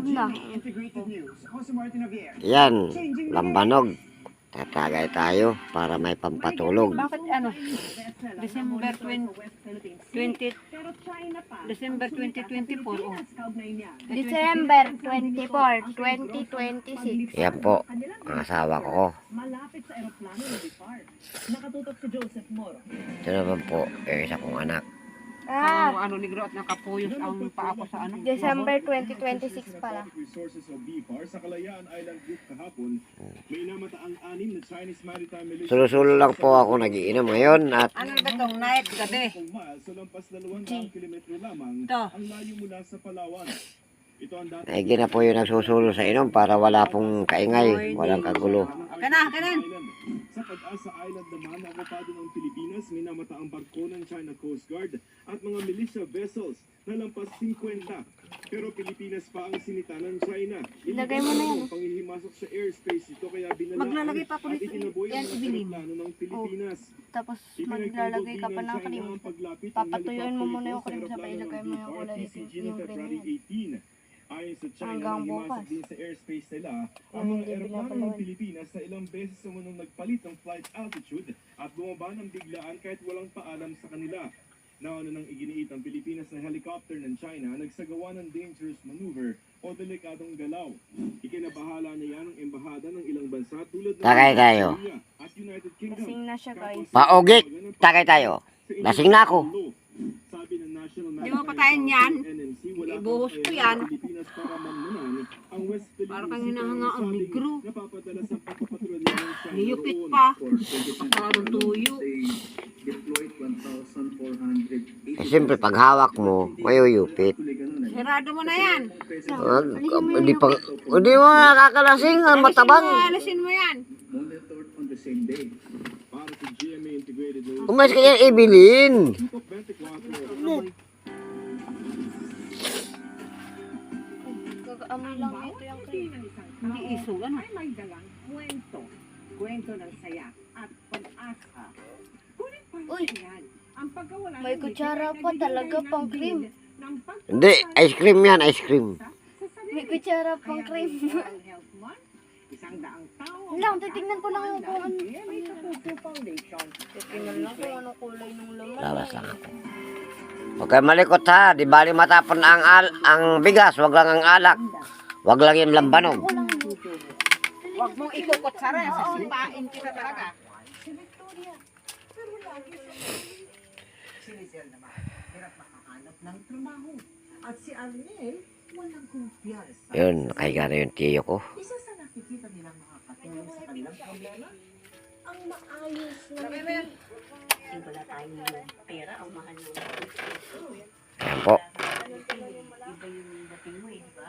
live na. Integrated News. Jose Martin Javier. Yan, lambanog. Tatagay tayo para may pampatulog. Bakit ano? December 20, 20 December 2024 oh. December 24, 2026. Yan po, ang asawa ko. Malapit sa eroplano ng Bipar. Nakatutok si Joseph Moro. Ito naman po, yung isa kong anak. Ah, Ang ano negro at nakapuyos ang paa ko sa ano. December 2026 pala. Resources of BIPAR sa Kalayaan Island Group kahapon, may namataang anim na Chinese maritime militia Sulo-sulo lang po ako nagiinom ngayon at Ano ba tong night gabi? sa lampas 200 kilometro lamang ang layo mula sa Palawan. Ito ang dati naigi na po yung nagsusulo sa inom para wala pong kaingay, walang kagulo. Kana, kanan. Sa Pag-asa Island naman, okupado ng Pilipinas, may namataang barko ng China Coast Guard at mga militia vessels na lampas 50. Pero Pilipinas pa ang sinita ng China. Ilagay mo na yan. Ang panghihimasok sa airspace ito kaya binalaan Maglalagay pa ako at nito. itinaboy Yan, ang mga ibilin. aeroplano ng Pilipinas. Tapos maglalagay ka pa ng cream. Papatuyuin mo muna yung cream, sabay ilagay mo yung kulay yung green yan. Ayon sa China, Hanggang bukas. din sa airspace nila ang mga hindi aeroplano ng. Pilipinas na ilang beses sumunong nagpalit ng flight altitude at bumaba ng biglaan kahit walang paalam sa kanila. Nauna nang iginiit ang Pilipinas na helicopter ng China nagsagawa ng dangerous maneuver o delikadong galaw. Ikinabahala na yan ang embahada ng ilang bansa tulad ng Takay tayo. Korea at United Kingdom. Lasing na siya guys. Paugik, takay tayo. Lasing na ako. Sabi ng National Di mo patayin yan? NNC, wala Ibuhos ko yan. Ng Pilipinas para mamnunan ang West Philippine Para kang Sea hinahanga ang sabing negro. Napapadala sa pagpapatrolya ng China Niyupit pa. Parang tuyo. Eh, siyempre, pag hawak mo, mayuyupit. Sarado mo na yan. Ah, Hindi pa, hindi mo nakakalasing, ang matabang. Alisin mo yan. Para sa GMA Integrated News, Umayos ka yan, ibilin. Tutok 24. Gagaamoy lang ito yung cream. Hindi iso. Ano? Ay may dalang kwento. Kwento ng saya at pag-asa. Ang pagkawala May kutsara pa talaga ng pang cream. Hindi, ice cream yan, ice cream. May kutsara pang cream. isang daang tao ang Lang, titignan ko lang yung kung ano. Tingnan lang kung ano kulay ng laman. Lawas lang ako. Huwag kayo malikot ha, di bali matapon ang, al ang bigas, wag lang ang alak. Wag lang yung lambanog. Huwag mong ikukot sara. Sasipain kita talaga. Si Lizelle naman, hirap makahanap ng trabaho. At si Arnel, walang kumpiyansa. Yun, nakahiga na yung tiyo ko. Isa sa nakikita nilang makakatulong sa kanilang problema, ang maayos na Kasi wala tayong pera o mahal ng Ayan po. iba yung dating mo eh, di ba?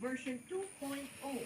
version 2.0